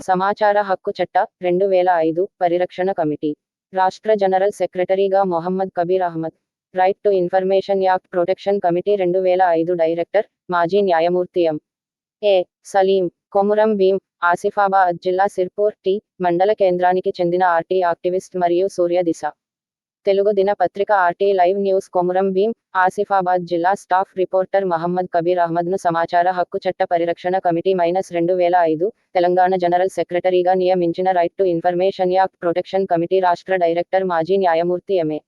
సమాచార హక్కు చట్ట రెండు వేల ఐదు పరిరక్షణ కమిటీ రాష్ట్ర జనరల్ సెక్రటరీగా Mohammed Kabir Ahmed right to information act protection committee రెండు వేల ఐదు డైరెక్టర్ మాజీ న్యాయమూర్తి ఎం. ఏ. సలీం కొమురం భీం ఆసిఫాబాద్ జిల్లా సిర్పూర్ టి మండల కేంద్రానికి చెందిన ఆర్టీ యాక్టివిస్ట్ మరియు సూర్య దిశ తెలుగు దిన పత్రిక R T live news Komuram Bheem Asifabad జిల్లా స్టాఫ్ రిపోర్టర్ మహమ్మద్ కబీర్ అహ్మద్ను సమాచార హక్కు చట్ట పరిరక్షణ కమిటీ మైనస్ రెండు వేల ఐదు తెలంగాణ జనరల్ సెక్రటరీగా నియమించిన right to information act protection committee రాష్ట్ర డైరెక్టర్ మాజీ న్యాయమూర్తి ఎంఏ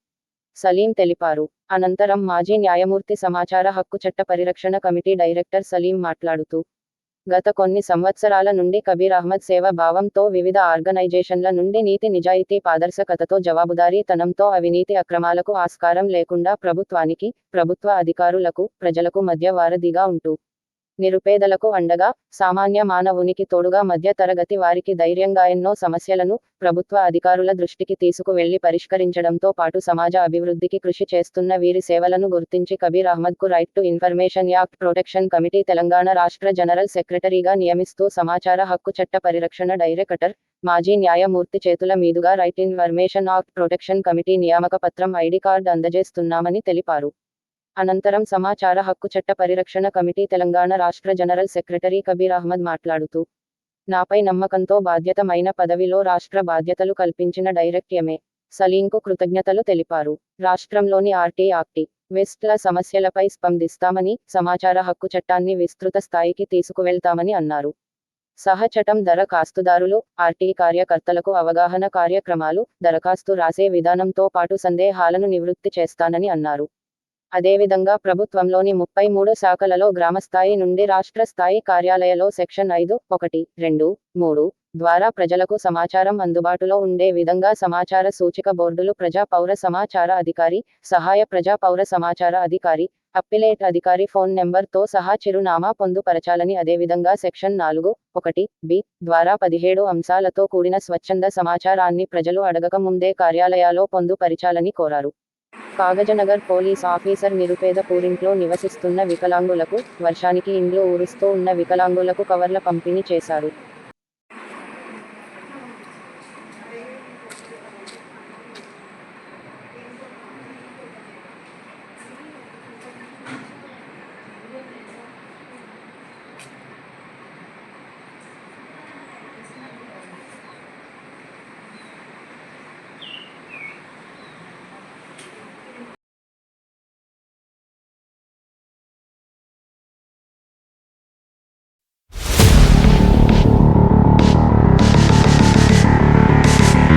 సలీం తెలిపారు. అనంతరం మాజీ న్యాయమూర్తి సమాచార హక్కు చట్ట పరిరక్షణ కమిటీ డైరెక్టర్ సలీం మాట్లాడుతూ గత కొన్ని సంవత్సరాల నుండి కబీర్ అహ్మద్ సేవ భావంతో వివిధ ఆర్గనైజేషన్ల నుండి నీతి నిజాయితీ పాదర్శకతతో జవాబుదారీతనంతో అవినీతి అక్రమాలకు ఆస్కారం లేకుండా ప్రభుత్వానికి ప్రభుత్వ అధికారులకు ప్రజలకు మధ్య వారధిగా ఉంటూ నిరుపేదలకు అండగా సామాన్య మానవునికి తోడుగా మధ్య తరగతి వారికి ధైర్యంగా ఎన్నో సమస్యలను ప్రభుత్వ అధికారుల దృష్టికి తీసుకువెళ్ళి పరిష్కరించడంతో పాటు సమాజ అభివృద్ధికి కృషి చేస్తున్న వీరి సేవలను గుర్తించి Kabir అహ్మద్కు right to information act protection committee Telangana రాష్ట్ర జనరల్ సెక్రటరీగా నియమిస్తూ సమాచార హక్కు చట్ట పరిరక్షణ డైరెక్టర్ మాజీ న్యాయమూర్తి చేతుల మీదుగా right information act protection committee నియామక పత్రం ఐడి కార్డు అందజేస్తున్నామని తెలిపారు. అనంతరం సమాచార హక్కు చట్ట పరిరక్షణ కమిటీ తెలంగాణ రాష్ట్ర జనరల్ సెక్రటరీ కబీర్ అహ్మద్ మాట్లాడుతూ నాపై నమ్మకంతో బాధ్యతమైన పదవిలో రాష్ట్ర బాధ్యతలు కల్పించిన డైరెక్ట్ ఎంఏ సలీంకు కృతజ్ఞతలు తెలిపారు. రాష్ట్రంలోని ఆర్టీ ఆక్టి వెస్ట్ల సమస్యలపై స్పందిస్తామని సమాచార హక్కు చట్టాన్ని విస్తృత స్థాయికి తీసుకువెళ్తామని అన్నారు. సహచటం దరఖాస్తుదారులు ఆర్టీ కార్యకర్తలకు అవగాహన కార్యక్రమాలు దరఖాస్తు రాసే విధానంతో పాటు సందేహాలను నివృత్తి చేస్తానని అన్నారు. అదేవిధంగా ప్రభుత్వంలోని ముప్పై మూడు శాఖలలో గ్రామస్థాయి నుండి రాష్ట్ర స్థాయి కార్యాలయలో సెక్షన్ ఐదు ఒకటి రెండు మూడు ద్వారా ప్రజలకు సమాచారం అందుబాటులో ఉండే విధంగా సమాచార సూచిక బోర్డులు ప్రజా పౌర సమాచార అధికారి సహాయ ప్రజా పౌర సమాచార అధికారి అప్పిలేట్ అధికారి ఫోన్ నెంబర్తో సహా చిరునామా పొందుపరచాలని అదేవిధంగా సెక్షన్ నాలుగు ఒకటి బి ద్వారా పదిహేడు అంశాలతో కూడిన స్వచ్ఛంద సమాచారాన్ని ప్రజలు అడగక ముందే కార్యాలయాలో పొందుపరిచాలని కోరారు. కాగజనగర్ పోలీస్ ఆఫీసర్ నిరుపేద పూరింట్లో నివసిస్తున్న వికలాంగులకు వర్షానికి ఇండ్లు ఊరుస్తూ ఉన్న వికలాంగులకు కవర్ల పంపిణీ చేశారు.